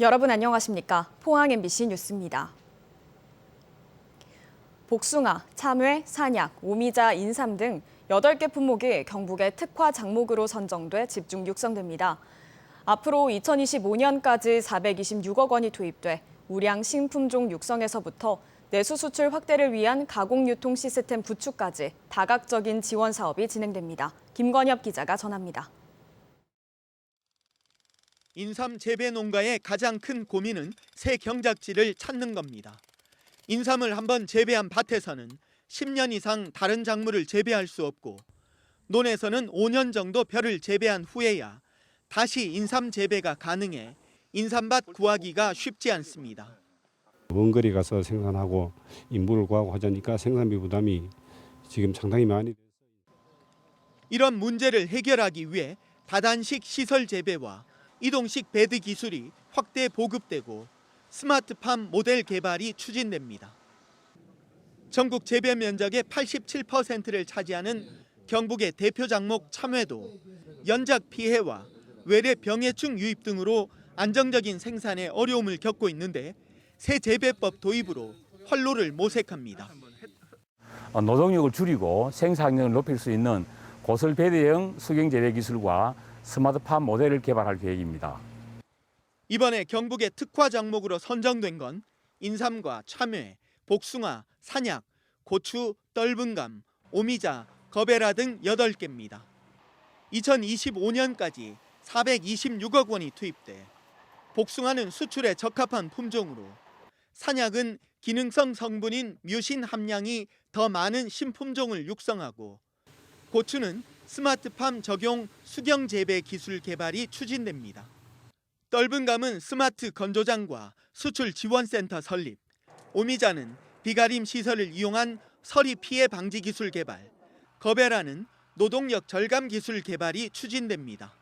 여러분 안녕하십니까? 포항 MBC 뉴스입니다. 복숭아, 참외, 산약, 오미자, 인삼 등 8개 품목이 경북의 특화 작목으로 선정돼 집중 육성됩니다. 앞으로 2025년까지 426억 원이 투입돼 우량 신품종 육성에서부터 내수 수출 확대를 위한 가공 유통 시스템 구축까지 다각적인 지원 사업이 진행됩니다. 김건엽 기자가 전합니다. 인삼 재배 농가의 가장 큰 고민은 새 경작지를 찾는 겁니다. 인삼을 한번 재배한 밭에서는 10년 이상 다른 작물을 재배할 수 없고 논에서는 5년 정도 벼를 재배한 후에야 다시 인삼 재배가 가능해 인삼밭 구하기가 쉽지 않습니다. 먼 거리 가서 생산하고 인부를 구하고 하자니까 생산비 부담이 지금 상당히 많이 이런 문제를 해결하기 위해 다단식 시설 재배와 이동식 배드 기술이 확대 보급되고 스마트팜 모델 개발이 추진됩니다. 전국 재배 면적의 87%를 차지하는 경북의 대표 작목 참외도 연작 피해와 외래 병해충 유입 등으로 안정적인 생산에 어려움을 겪고 있는데 새 재배법 도입으로 활로를 모색합니다. 어, 노동력을 줄이고 생산력을 높일 수 있는 고설 배대형 수경 재배 기술과 스마트팜 모델을 개발할 계획입니다. 이번에 경북의 특화 작목으로 선정된 건 인삼과 참외, 복숭아, 산약, 고추, 떫은감, 오미자, 거베라 등 8개입니다. 2025년까지 426억 원이 투입돼 복숭아는 수출에 적합한 품종으로 산약은 기능성 성분인 뮤신 함량이 더 많은 신품종을 육성하고 고추는 스마트팜 적용 수경 재배 기술 개발이 추진됩니다. 떫은 감은 스마트 건조장과 수출 지원센터 설립, 오미자는 비가림 시설을 이용한 서리 피해 방지 기술 개발, 거베라는 노동력 절감 기술 개발이 추진됩니다.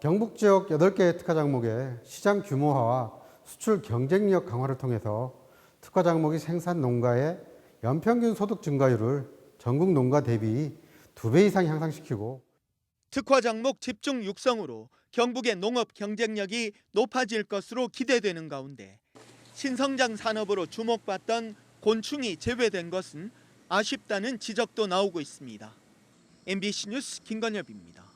경북 지역 8개 특화 작목의 시장 규모화와 수출 경쟁력 강화를 통해서 특화 작목이 생산 농가의 연평균 소득 증가율을 전국 농가 대비 두 배 이상 향상시키고 특화 작목 집중 육성으로 경북의 농업 경쟁력이 높아질 것으로 기대되는 가운데 신성장 산업으로 주목받던 곤충이 제외된 것은 아쉽다는 지적도 나오고 있습니다. MBC 뉴스 김건엽입니다.